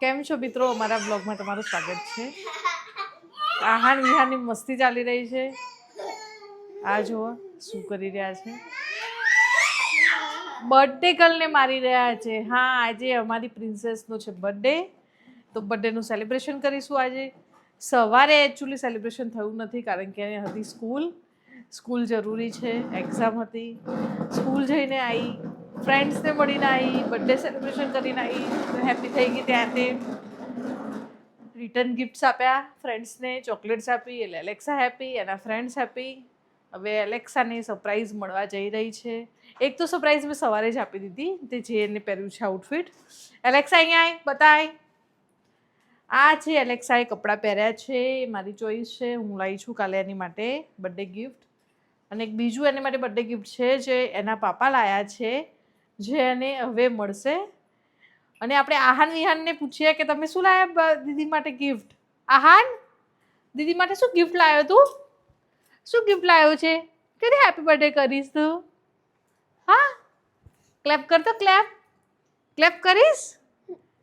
કેમ છો મિત્રો? અમારા બ્લોગમાં તમારું સ્વાગત છે. આહાન વિહારની મસ્તી ચાલી રહી છે. આ જુઓ, શું કરી રહ્યા છે. બર્થડે ગર્લને મારી રહ્યા છે. હા, આજે અમારી પ્રિન્સેસનો છે બર્થડે તો બર્થડેનું સેલિબ્રેશન કરીશું આજે. સવારે એકચ્યુઅલી સેલિબ્રેશન થયું નથી કારણ કે હતી સ્કૂલ સ્કૂલ જરૂરી છે એક્ઝામ હતી. સ્કૂલ જઈને આવી ફ્રેન્ડ્સને મળીને આવી બર્થડે સેલિબ્રેશન કરીને આવી હેપી થઈ ગઈ ત્યાં તે રિટર્ન ગિફ્ટ્સ આપ્યા ફ્રેન્ડ્સને ચોકલેટ્સ આપી, એટલે એલેક્સા હેપી એના ફ્રેન્ડ્સ હેપી હવે એલેક્સાને સરપ્રાઈઝ મળવા જઈ રહી છે. એક તો સરપ્રાઈઝ મેં સવારે જ આપી દીધી, તે જે એને પહેર્યું છે આઉટફિટ એલેક્સા અહીંયા બતાય. આ છે એલેક્સાએ કપડાં પહેર્યા છે મારી ચોઈસ છે, હું લાવી છું કાલે એની માટે બર્થડે ગિફ્ટ અને એક બીજું એની માટે બર્થડે ગિફ્ટ છે, જે એના પાપા લાયા છે. જે એને હવે મળશે. અને આપણે આહાન વિહાનને પૂછીએ કે તમે શું લાયા દીદી માટે ગિફ્ટ આહાન? દીદી માટે શું ગિફ્ટ લાવ્યો તું? શું ગિફ્ટ લાવ્યો છે? ક્યારે હેપી બર્થડે કરીશ તું. હા? ક્લેપ કરતો ક્લેપ ક્લેપ કરીશ?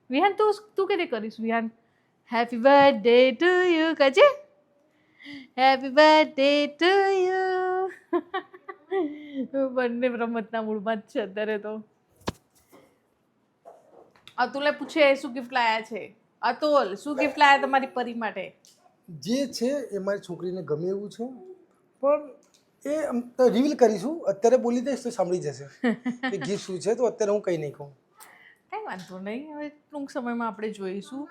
વિહાન, તું તું કેટલી કરીશ, Vihaan? Happy birthday to you કજે happy birthday to you બંને રમતના મૂળમાં જ છે અત્યારે તો. અતુલે પૂછે શું ગિફ્ટ લાયા છે? અતુલ શું ગિફ્ટ લાયા તમારી પરી માટે? જે છે એ મારી છોકરીને ગમે એવું છે પણ એ રિવીલ કરીશું. અત્યારે બોલી દઈશ તો સાંભળી જશે કે ગિફ્ટ શું છે તો અત્યારે હું કંઈ નહીં કહું. કંઈ વાંધો નહીં. હવે ટૂંક સમયમાં આપણે જોઈશું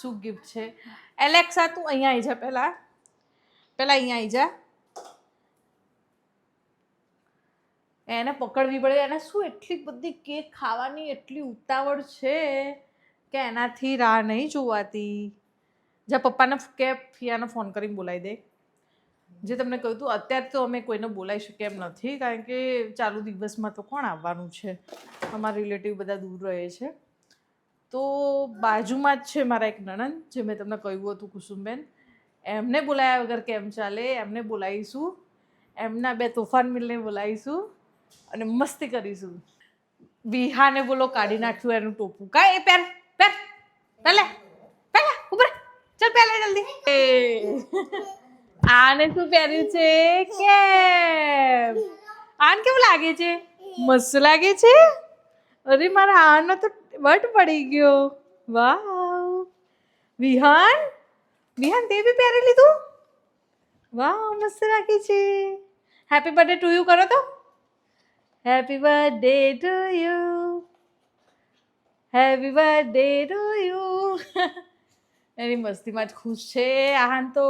શું ગિફ્ટ છે. એલેક્સા તું અહીંયા આવી જા પહેલાં. પહેલાં અહીંયા આવી જા. એને પકડવી પડે. એને શું એટલી બધી કેક ખાવાની એટલી ઉતાવળ છે કે એનાથી રાહ નહીં જોવાતી? જ્યાં પપ્પાને કે ફિયાને ફોન કરીને બોલાવી દે. જે તમને કહ્યું હતું, અત્યારે તો અમે કોઈને બોલાવી શકીએ એમ નથી, કારણ કે ચાલુ દિવસમાં તો કોણ આવવાનું છે? અમારા રિલેટિવ બધા દૂર રહે છે. તો બાજુમાં જ છે મારા એક નણંદ, જે મેં તમને કહ્યું હતું કુસુમબેન. એમને બોલાયા વગર કેમ ચાલે? એમને બોલાવીશું. એમના બે તોફાન મિલને બોલાવીશું. અને મસ્તી કરીશું. વિહાને બોલો, કાઢી નાખ્યું એનું ટોપું. કા એ પેર પેર પહેલે પહેલે ઉપર ચાલ પહેલે જલ્દી. આને શું પહેર્યું છે? કે આન કેવું લાગે છે? મસ્ત લાગે છે? અરે, મારા આનો તો વટ પડી ગયો. વાવ. વિહાન? વિહાન, તે બી પહેરી લીધું? વાવ, મસ્ત લાગે છે. હેપી બર્થડે ટુ યુ કરો તો. Happy birthday to you happy birthday to you એની મસ્તીમાં જ ખુશ છે આહાન તો.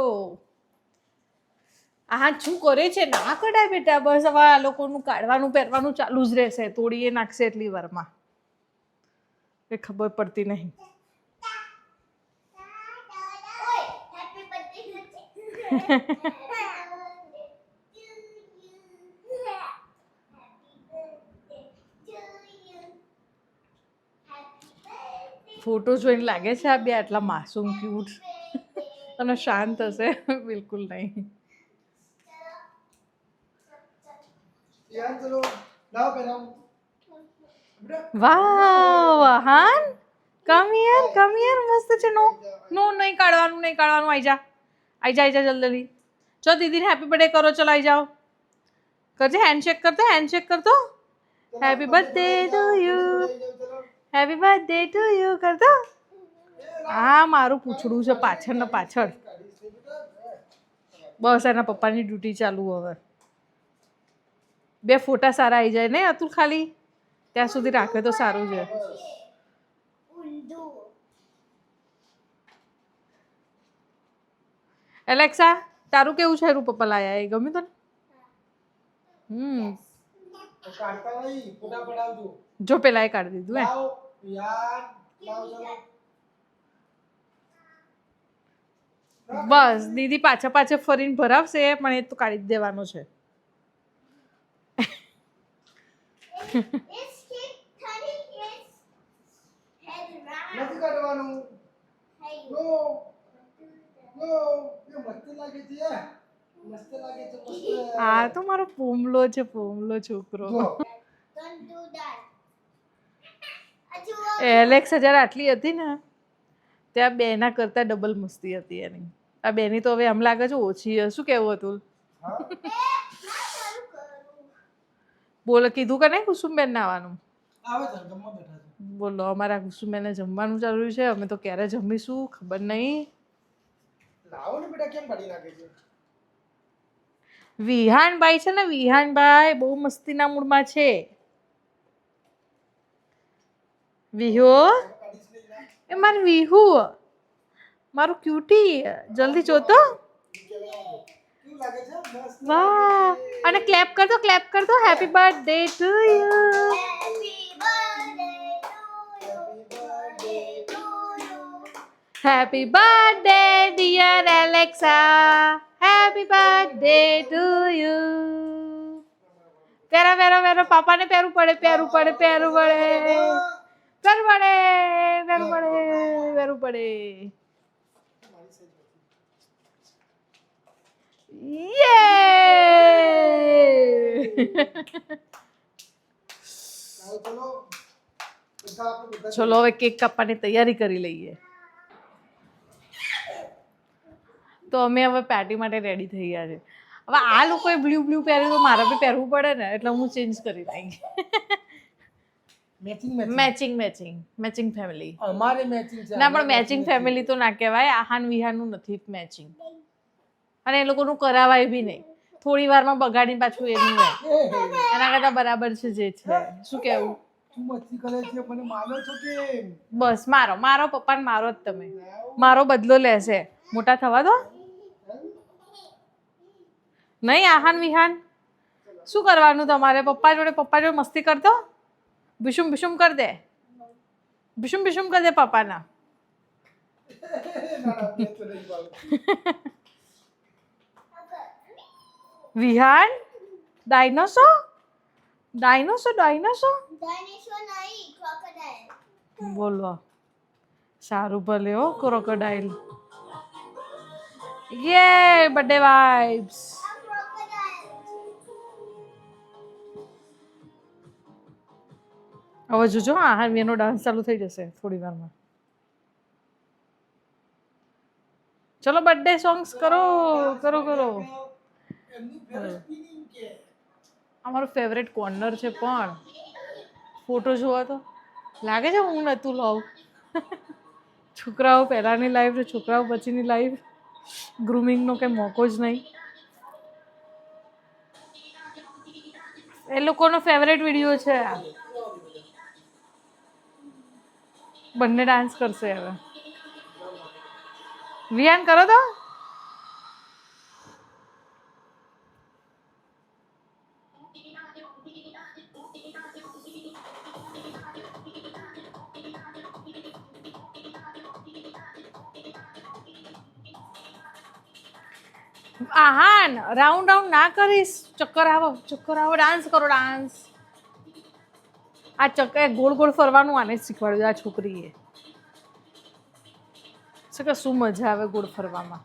આહાન શું કરે છે? ના કઢાય બેટા બસ હવે આ લોકોનું કાઢવાનું પહેરવાનું ચાલુ જ રહેશે. તોડીએ નાખશે એટલી વારમાં. એ ખબર પડતી નહીં. Ha ha to ફોટો જોઈને લાગે છે આ બે આટલા માસૂમ ક્યુટ અને શાંત હશે? બિલકુલ નહીં. યાર ચલો વાવ Aahan come here come here મસ્ત છે. નો નો નહીં કાઢવાનું નહીં કાઢવાનું. આઈ જા. આઈ જા આઈ જા જલ્દી ચો દીદીને હેપી બર્થડે કરો. ચલો, આઈ જાઓ. કરજે હેન્ડશેક કરતો હેન્ડશેક કરતો. Happy birthday to you happy birthday to you કરતો? આ મારું પૂછડું છે પાછળ ને પાછળ. બસ, એના પપ્પાની ડ્યુટી ચાલુ હવે. બે ફોટા સારા આવી જાય ને અતુલ ખાલી? ત્યાં સુધી રાખે તો સારું છે. એલેક્સા, તારું કેવું છે? રૂપ પપ્પા લાયા એ ગમ્યું તને? હમ. જો પેલા એ કાઢી દીધું હે બસ દીદી પાછા પાછા ફરીને ભરાવશે પણ એ તો કાઢી જ દેવાનો છે. નથી કાઢવાનું. નો નો એ મસ્ત લાગે છે મસ્ત લાગે છે મસ્ત. આ તો મારો પોમલો છે પોમલો છોકરો. જો. એલેક્સ જ્યારે આટલી હતી ને ત્યાં બેના કરતાં ડબલ મસ્તી હતી એની. આ બેની તો હવે આમ લાગે છે ઓછી છે. શું કહેવું હતું? બોલો કીધું કે નહીં કુસુમબેન છે બોલો અમારા કુસુમબેને જમવાનું ચાલુ છે. અમે તો ક્યારે જમીશું ખબર નહીં. લાવો ને બેટા કેમ કાઢી નાખે છે? વિહાનભાઈ છે ને વિહાનભાઈ બહુ મસ્તીના મૂડમાં છે. વિહુ કાઢીશ નહીં ના એ મારું વિહુ મારું ક્યુટી જલ્દી જોતો કેવું લાગે છે મસ્ત વાહ અને ક્લેપ કર દો ક્લેપ કર દો happy birthday to you Happy birthday to you. Happy birthday dear Alexa happy birthday to you પહેરો પહેરો પહેરો પાપાને પહેરવું પડે પહેરવું પડે પહેરવું પડે પહેરવું પડે પહેરવું પડે ચલો હવે કેક કાપવાની તૈયારી કરી લઈએ તો અમે હવે પાર્ટી માટે રેડી થઈ ગયા છે હવે આ લોકોએ બ્લુ બ્લુ પહેર્યું તો મારે બી પહેરવું પડે ને એટલે હું ચેન્જ કરી નાખી matching matching matching matching family અમારે મેચિંગ છે ના પણ મેચિંગ ફેમિલી તો ના કહેવાય. આહાન વિહાનનું નથી મેચિંગ અને એ લોકોનું કરાવાય બી નહીં. થોડી વારમાં બગાડીને પાછું એનું એના કરતાં બરાબર છે જે છે. શું કહેવું? તું મસ્તી કરે છે મને માનો છો કે બસ મારો. મારો પપ્પાને મારો જ તમે. મારો બદલો લેશે. મોટા થવા દો. નહીં આહાન વિહાન? શું કરવાનું તમારે? પપ્પા જોડે પપ્પા જોડે મસ્તી કરતો? બિશુમ બિશુમ કર દે બિશુમ બિશુમ કર દે પપ્પાના Vihaan dinosaur dinosaur dinosaur Dinosaur nahi, crocodile. બોલો સારું ભલે હો ક્રોકોડાઇલ યે બર્થડે વાઇબ્સ A હવે જોજો, હા હા, એનો ડાન્સ ચાલુ થઈ જશે થોડી વારમાં. ચલો બર્થડે સોંગ્સ કરો કરો કરો. અમારો ફેવરેટ કોર્નર છે પણ. ફોટો જોવા તો લાગે છે હું નહોતું લઉં છોકરાઓ પહેલાંની લાઈફ ને છોકરાઓ પછીની લાઈફ ગ્રુમિંગનો કંઈ મોકો જ નહીં. એ લોકોનો ફેવરેટ વીડિયો છે આ. બંને ડાન્સ કરશે હવે. વિયાન, કરો તો. આહાન રાઉન્ડ રાઉન્ડ ના કરીશ. ચક્કર આવો ચક્કર આવો ડાન્સ કરો ડાન્સ આ ચક્કર ગોળ ગોળ ફરવાનું આને શીખવાડ્યું આ છોકરીએ. છે શું મજા આવે ગોળ ફરવામાં?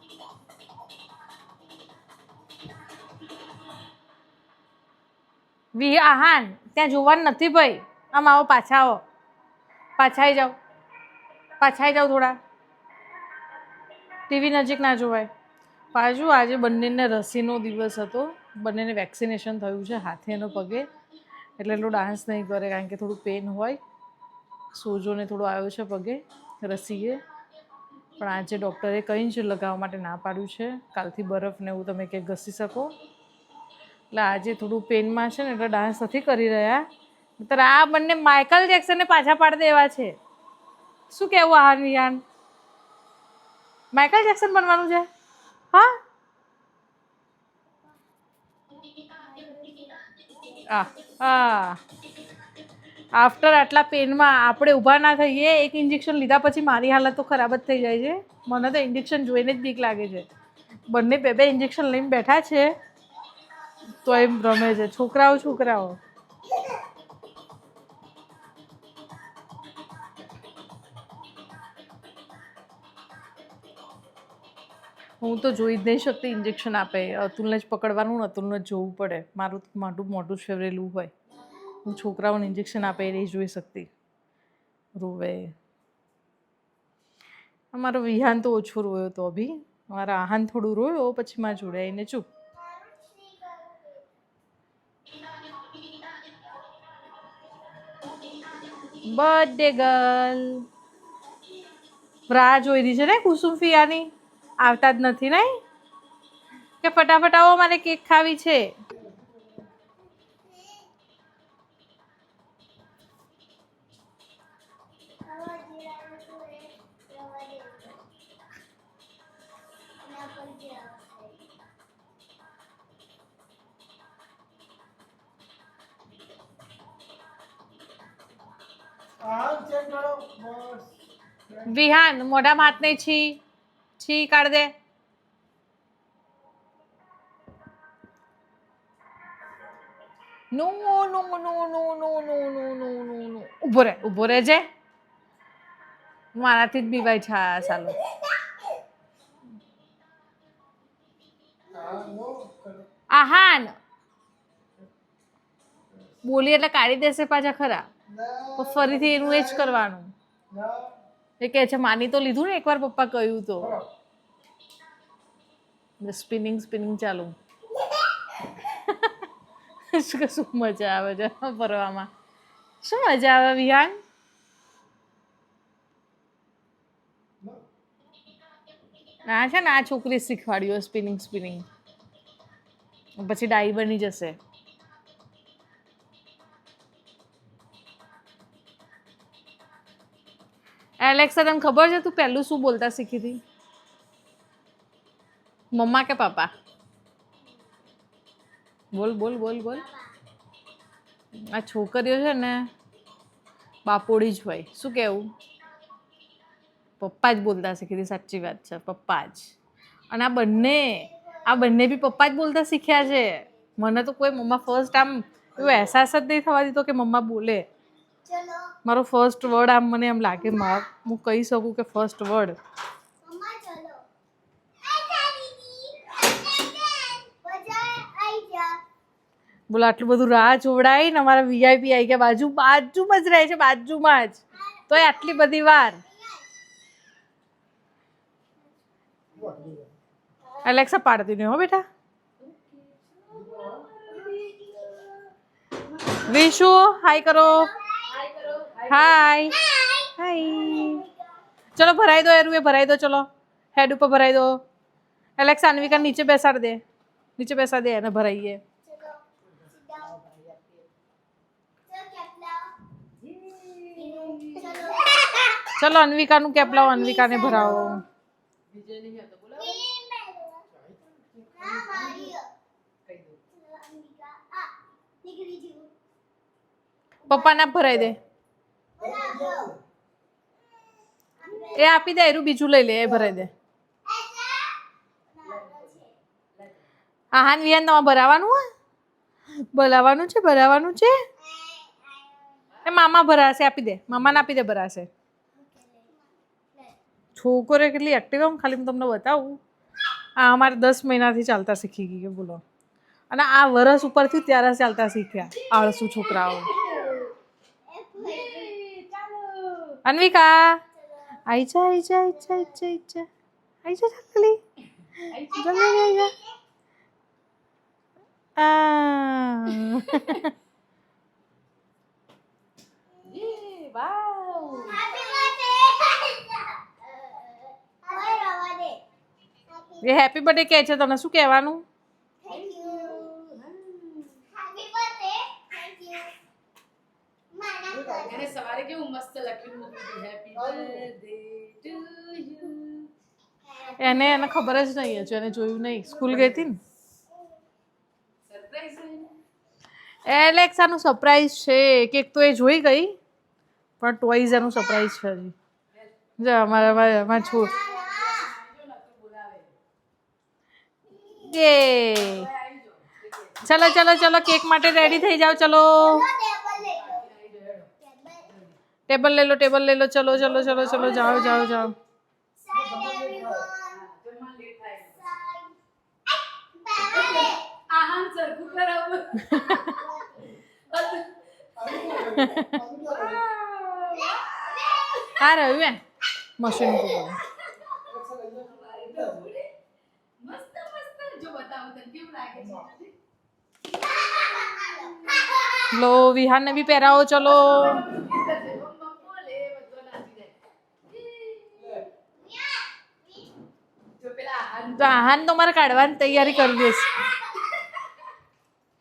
વી આહાન, ત્યાં જોવાનું નથી ભાઈ. આમ આવો પાછા આવો. પાછા આવી જાઓ. પાછા આવી જાઓ થોડા. ટીવી નજીક ના જોવાય. પાછું આજે બંનેને રસીનો દિવસ હતો. બંનેને વેક્સિનેશન થયું છે, હાથે એનો પગે. એટલે એટલો ડાન્સ નહીં કરે, કારણ કે થોડું પેન હોય. સોજોને થોડું આવ્યો છે પગે, રસીએ. પણ આજે ડૉક્ટરે કંઈ જ લગાવવા માટે ના પાડ્યું છે. કાલથી બરફને એવું તમે ક્યાંક ઘસી શકો. એટલે આજે થોડું પેનમાં છે ને, એટલે ડાન્સ નથી કરી રહ્યા. નહીંતર આ બંને માઇકલ જેક્સનને પાછા પાડી દેવા છે. શું કહેવું આહાન વિહાન? માઇકલ જેક્સન બનવાનું છે? હા આ હા આફ્ટર આટલા પેનમાં આપણે ઊભા ના થઈએ, એક ઇન્જેક્શન લીધા પછી મારી હાલત તો ખરાબ જ થઈ જાય છે. મને તો ઇન્જેક્શન જોઈને જ બીક લાગે છે. બંને બે બે ઇન્જેક્શન લઈને બેઠા છે. તો એમ રમે છે. છોકરાઓ છોકરાઓ. હું તો જોઈ જ નહીં શકતી ઇન્જેક્શન આપે. અતુલને જ પકડવાનું ને અતુલને જ જોવું પડે. મારું માટું મોઢું ફેવરેલું હોય. હું છોકરાઓને ઇન્જેક્શન આપે એ જોઈ શકતી. રોવે. અમારો વિહાન તો ઓછો રોયો તો અભી. મારા આહાન થોડું રોયો, પછી મારા જોડે આવીને ચૂપ. બર્થડે ગર્લ રાહ જોઈ રહી છે ને કુસુમ ફિયાની? આવતા જ નથી ને કે ફટાફટ આવો મારે કેક ખાવી છે. વિહાન મોઢા માત નહીં છી. છી કાઢ દે નું નું નું નું નું નું નું નું નું નું ઊભો રહે ઊભો રહે છે મારાથી જ બીવાય છે આ સાલો આહાન બોલી એટલે કાઢી દેશે પાછા ખરા તો ફરીથી એનું એ જ કરવાનું એ કહે છે, માની તો લીધું ને એકવાર પપ્પા કહ્યું તો. સ્પિનિંગ સ્પિનિંગ ચાલુ. શું મજા આવે છે ફરવામાં. શું મજા આવે, વિહાન? આ છે ને, આ છોકરી શીખવાડ્યું સ્પિનિંગ સ્પિનિંગ પછી ડાઈ બની જશે. એલેક્સા, તને ખબર છે તું પહેલું શું બોલતા શીખી હતી? મમ્મા કે પાપા બોલ બોલ બોલ બોલ. આ છોકરીઓ છે ને, બાપોડી જ હોય. શું કહેવું પપ્પા જ બોલતા શીખી હતી, સાચી વાત છે, પપ્પા જ. અને આ બંને આ બંને બી પપ્પા જ બોલતા શીખ્યા છે. મને તો કોઈ મમ્મા ફર્સ્ટ આમ એવો અહેસાસ જ નહીં થવા દીધો કે મમ્મા બોલે. મારો ફર્સ્ટ વર્ડ આમ મને એમ લાગે મા હું કહી શકું કે ફર્સ્ટ વર્ડ બોલો આટલું બધું રાહ જોવડાય ને અમારા વીઆઈપી આવી ગયા બાજુ બાજુમાં જ રહે છે બાજુમાં જ. તોય આટલી બધી વાર. એલેક્સા પાડતી નહીં હો બેટા. વિશુ હાય કરો. હાય હાય ચલો ભરાઈ દો એરું એ ભરાઈ દો ચલો. હેડ ઉપર ભરાઈ દો. એલેક્સા અન્વિકા નીચે બેસાડ દે. નીચે બેસાડ દે એને ભરાઈએ. ચલો અન્વિકાનું કેપ લાવો અન્વિકાને ભરાવો. પપ્પાને ભરાઈ દે. એ આપી દે, એરું બીજું લઈ લે, એ ભરાઈ દે. હા હા વિહાન તમારે ભરાવાનું હોય? ભરાવાનું છે ભરાવાનું છે? એ મામા ભરાશે, આપી દે. મામાને આપી દે, ભરાશે. છોકરો કેટલી એક્ટિવ હું ખાલી હું તમને બતાવું. આ અમારે દસ મહિનાથી ચાલતા શીખી ગઈ બોલો. અને આ વરસ ઉપરથી ત્યારે ચાલતા શીખ્યા, આળસુ છોકરાઓ. અન્વિકા આઈ જા આઈ જા આઈ જા આઈ જા આઈ જા. જલ્દી જલ્દી આઈ જા. આ. હેપી બર્થડે હવે એ હેપી બર્થડે કહે છે તને શું કહેવાનું thank you happy birthday thank you એને સવારે કેવું મસ્ત લખીને મૂક્યું હેપી બર્થડે ટુ યુ એને એને ખબર જ નહીં હજુ એને જોયું નહીં સ્કૂલ ગઈ હતી ને એલેક્સાનું સરપ્રાઈઝ છે કેક તો એ જોઈ ગઈ પણ ટોઈઝ એનું સરપ્રાઈઝ છે હજી જો અમારા અમારા અમારા છો યે ચલો ચલો ચલો કેક માટે રેડી થઈ જાઓ ચલો ટેબલ લઈ લો ટેબલ લઈ લો ચલો ચલો ચલો ચલો જાઓ जाओ जाओ આ રહ્યું એમ મશીન લો વિહાનને બી પહેરાવો ચલો પેલા હાથ તો આહાન તો મારે કાઢવાની તૈયારી કરી દઈશ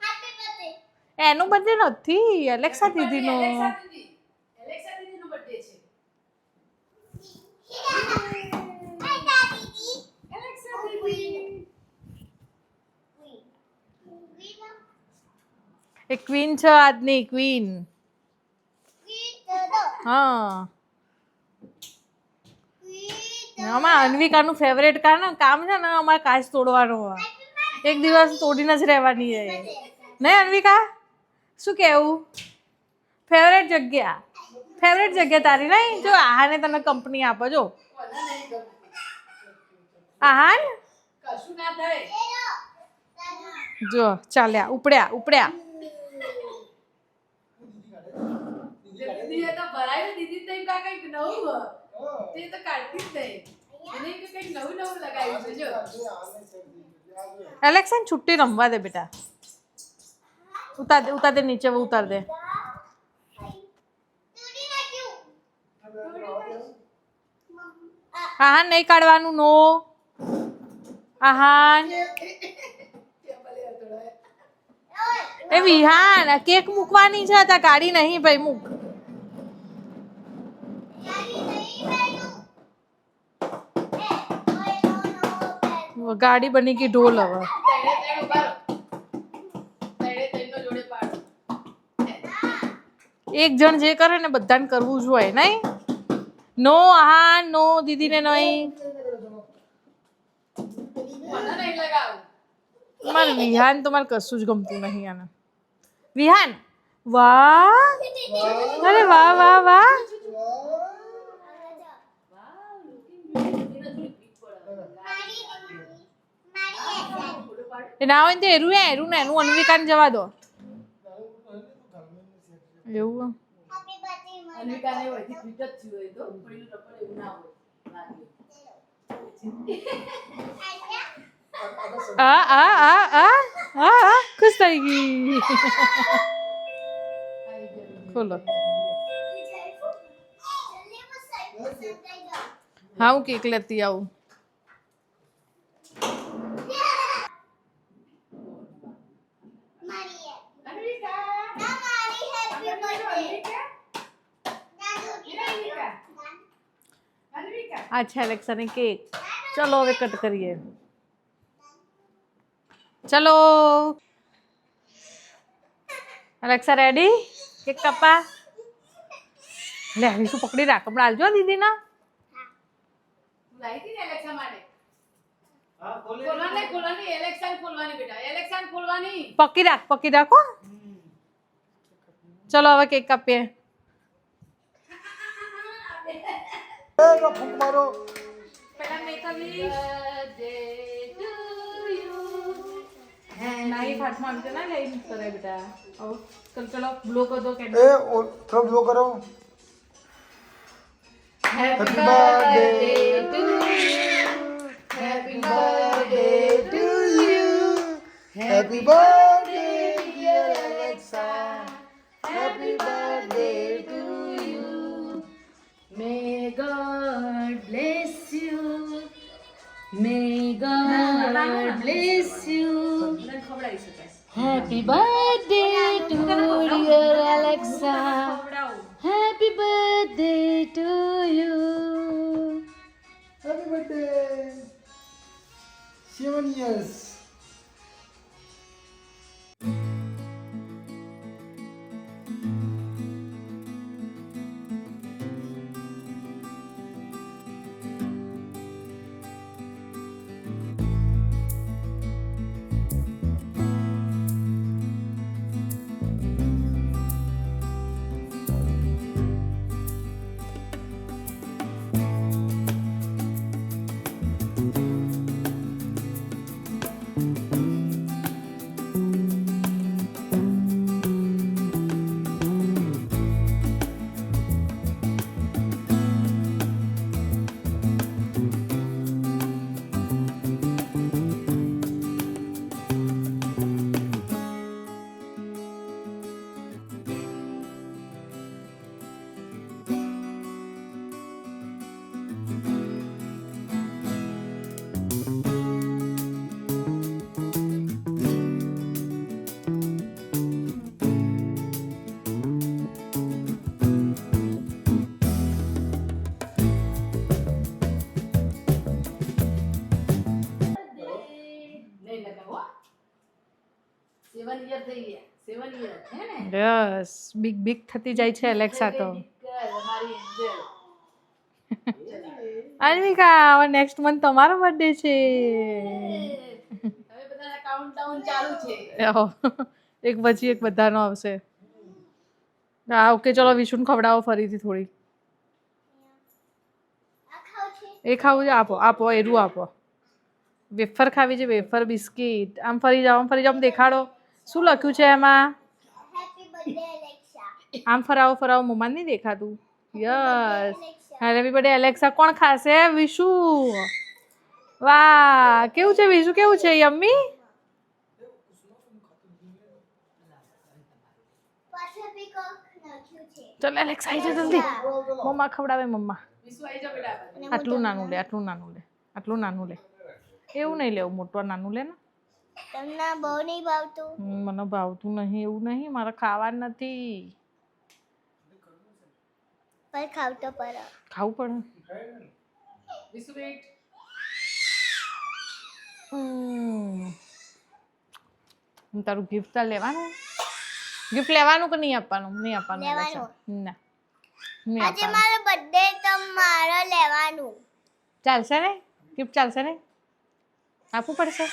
Happy birthday. એનું બધે નથી એલેક્સા દીદીનો એલેક્સા દીદી એલેક્સા દીદીનો birthday છે Hi, Daddy. એલેક્સા દીદી એ ક્વીન છે આજની ક્વીન હા આમાં અન્વિકાનું ફેવરેટ કામ કામ છે ને અમારે કાચ તોડવાનું હોય. એક દિવસ તોડીને જ રહેવાની છે નહીં અન્વિકા? શું કહેવું ફેવરેટ જગ્યા? ફેવરેટ જગ્યા તારી નહીં? જો આહાને તને કંપની આપો, જો. આહાન ના જો, ચાલ્યા, ઉપડ્યા ઉપડ્યા. દીદી તો ભરાયું, દીદી તો એમ નવું. તે તો કાઢતી જ નહીં એને એમ કે કંઈક નવું નવું લગાવ્યું છે જો એલેક્સન છુટ્ટી રમવા દે બેટા ઉતાર દે ઉતાર દે નીચે ઉતાર દે આહાન નહીં કાઢવાનું નો આહાન એ વિહાન આ કેક મૂકવાની છે ત્યાં ગાડી નહીં ભાઈ મૂક ગાડી બની ગઈ ઢોલ હવે તેણે તેણ ઊભા રહો. તેણે તેણનો જોડે પાડો. એક જણ જે કરે ને બધાને કરવું જ હોય નહીં નો આહાન નો દીદીને નહીં મને નહીં લગાવું. મારે વિહાન તો મારે કશું જ ગમતું નહીં આને વિહાન વાહ અરે વાહ વાહ વાહ ના હોય ને તો એરું હે એરું ને એનું અન્વિકાને જવા દો. એવું. અન્વિકાને વહીથી ફીટ જ હોય તો, પણ એનું રબર એવું ના હોય. આ આ આ આ આ આ ખુશ થઈ ગઈ. ખોલો. હા હું કેક લેતી આવું અન્વિકા! અન્વિકા! અન્વિકા! આ છે એલેક્સાની કેક ચલો હવે કટ કરીએ ચલો એલેક્સા રેડી કેક કપા લે હવે શું પકડી રાખ હમણાં આલજો દીદીના. પકી રાખ પકી રાખો ચલો હવે કેક કાપીએ ફૂંક મારો Birthday to you. નાઈ હાથમાં આવી ના લઈ કરે બેટા આવો ચલ ચલો બ્લો કરી દો એ ઓ- થોડો બ્લો કરો Happy Happy birthday to you. Happy birthday to you. Happy God bless you. Happy birthday to dear Alexa. Happy birthday to you. Happy birthday. Seven years. Big big થતી જાય છે એલેક્સા તો. અન્વિકા હવે next month તમારો birthday છે. એક પછી એક બધાનો આવશે. હા, ઓકે, ચલો, વિશુને ખવડાવો ફરીથી થોડી. એ ખાવું છે? આપો આપો, એરું આપો. વેફર ખાવી છે, વેફર, બિસ્કિટ. આમ ફરી જાઓ, આમ ફરી જાઓ દેખાડો. શું લખ્યું છે એમાં? આમ ફરાવો ફરાવો મમ્મા નહીં દેખાતું? યસ હેપી બર્થડે એલેક્સા કોણ ખાશે? વિશુ. વાહ કેવું છે વિશુ? કેવું છે યમ્મી? ચાલ એલેક્સા આવી જા જલ્દી. મમ્મા ખવડાવે મમ્મા. આટલું નાનું લે આટલું નાનું લે આટલું નાનું લે. એવું નહીં લેવું મોટું નાનું લે ને. તમને બહુ નહીં ભાવતું? મને ભાવતું નહીં એવું નહીં મારે ખાવાનું નથી. પણ ખાવતો પર. ખાવું પડે. હું તારું ગિફ્ટ લેવાનું? ગિફ્ટ લેવાનું કે નહીં આપવાનું? નહીં આપવાનું લેવાનું. ના. આજે મારો બર્થડે તો મારો લેવાનું. ચાલશે ને? ગિફ્ટ ચાલશે ને? આપવું પડશે?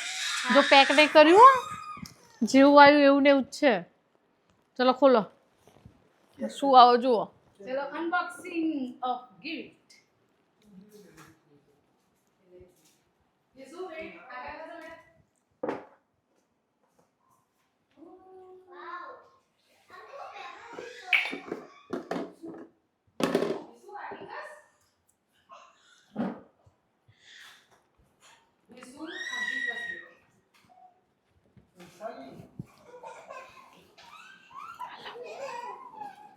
જો પેક નહીં કર્યું જેવું આવ્યું એવું ને એવું જ છે. ચલો ખોલો. શું આવો જુઓ. ચલો અનબોક્સિંગ ઓફ ગિફ્ટ વિશ્વ વેટ આગળ વધો બેટા વિશ્વ આગળ બસ. વિશ્વ આગળ બસ બેટા.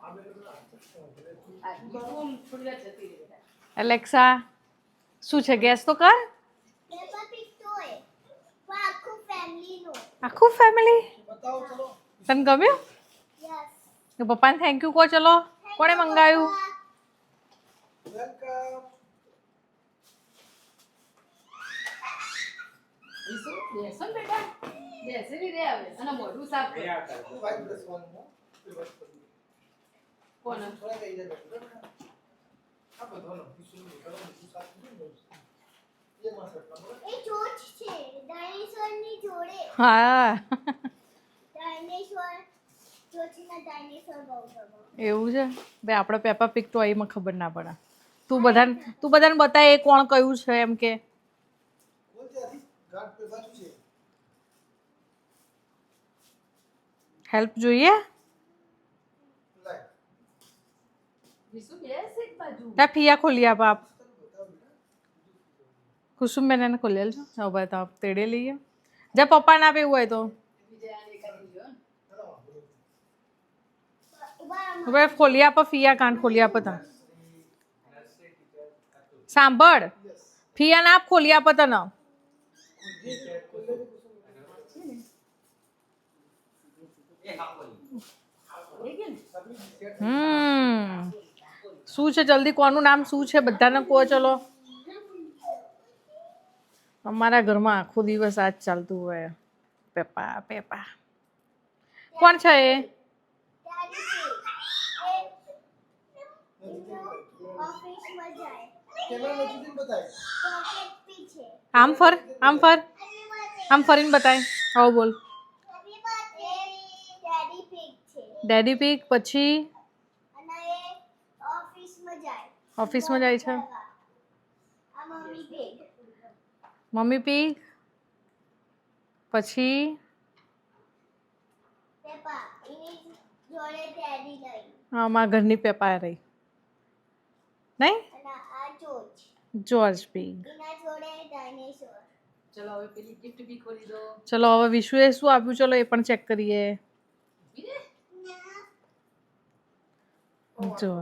આ બહુ થોડી વાર જતી રહી બેટા. એલેક્સા શું છે? ગેસ તો કર. આખું ફેમિલી તને ગમ્યું? યસ કે પપ્પાને થેન્ક યુ કહો ચલો. કોણે મંગાવ્યું? બેસો બેટા. બેસી રે આવે અને મોઢું સાફ થોડા કઈ આ બધોનો એ એ ચોચ છે. ડાયનેસોરની જોડે. હા. ડાયનેસોર એવું છે? બે આપણે પેપા પિક તો એમાં ખબર ના પડે. તું બધાને તું બધાને બતાય એ કોણ કયું છે એમ કે. હેલ્પ જોઈએ લાય વિશુ બેસ એક બાજુ ત્યાં ફિયા ખોલી આપ આપ કુસુમ બેન એને ખોલેલ છે હવે ભાઈ તો આપ તેડે લઈએ જા પપ્પા ના આપે એવું હોય તો બીજા આને કાઢી લ્યો ને. હવે ખોલી આપો ફિયા કાન ખોલી આપો તને સાંભળ ફિયા ના આપ ખોલી આપો તને હમ શું છે? જલ્દી કોનું નામ શું છે? બધાને કહો ચલો. અમારા ઘરમાં આખો દિવસ આજ ચાલતું હોય. Peppa Peppa. કોણ છે એ? ઓફિસમાં જાય કેમેરા નજીક બતાય પોકેટ પી છે આમ ફર આમ ફર. આમ ફરીને બતાય. આવો બોલ. હેપી બર્થડે ડેડી પીક છે. ડેડી પીક પછી અને એ ઓફિસમાં જાય ઓફિસમાં જાય છે? આ મમ્મી પીક મમ્મી પીક પછી? પેપા એની જોડે ટેડી લઈ અમારા ઘરની પેપા રહી. નહીં? અને આ ચોચ જોર્જ પીક એના જોડે ડાયનેસોર ચલો હવે પેલી ગિફ્ટ બી ખોલી દો. ચલો હવે વિશુએ શું આપ્યું? ચલો એ પણ ચેક કરીએ. બીજે? જો.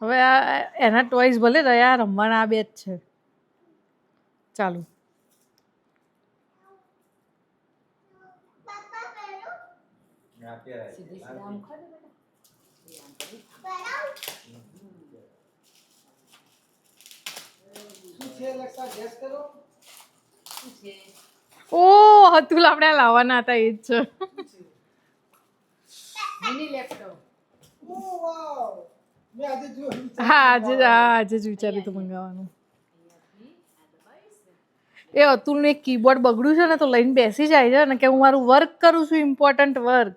હવે આ એના ટોયસ ભલે રહ્યા રમવાના આ બે જ છે. ચાલુ. ઓ અતુલ આપણે લાવવાના હતા એ જ છે. મિની લેપટોપ ઓ વાવ હા આજે જ- હા આજે જ વિચાર્યું હતું મંગાવવાનું. એ અતુલનું એક કીબોર્ડ બગડ્યું છે ને તો લઈને બેસી જાય છે ને કે હું મારું વર્ક કરું છું ઇમ્પોર્ટન્ટ વર્ક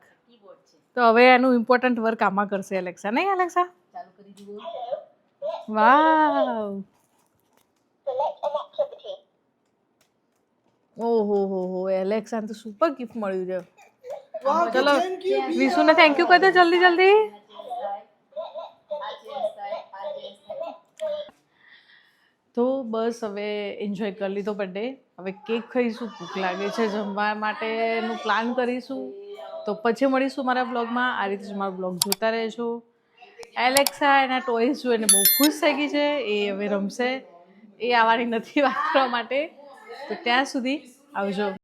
તો હવે એનું ઇમ્પોર્ટન્ટ વર્ક આમાં કરશે એલેક્સા નહીં એલેક્સા વાવ ઓહો હો હો એલેક્સા તો સુપર ગિફ્ટ મળ્યું છે. ચલો વિશુને થેન્ક યુ કહી દો જલ્દી જલ્દી આ ચેન્જ થાય આ ચેન્જ થાય તો બસ હવે એન્જોય કરી લીધો બર્થડે હવે કેક ખાઈશું, ભૂખ લાગે છે જમવા માટેનું પ્લાન કરીશું. તો પછી મળીશું મારા બ્લોગમાં આ રીતે જ મારો બ્લોગ જોતા રહેજો. એલેક્સા એના ટોયસ જોઈને બહુ ખુશ થઈ ગઈ છે. એ હવે રમશે. એ આવવાની નથી વાત માટે. તો ત્યાં સુધી આવજો.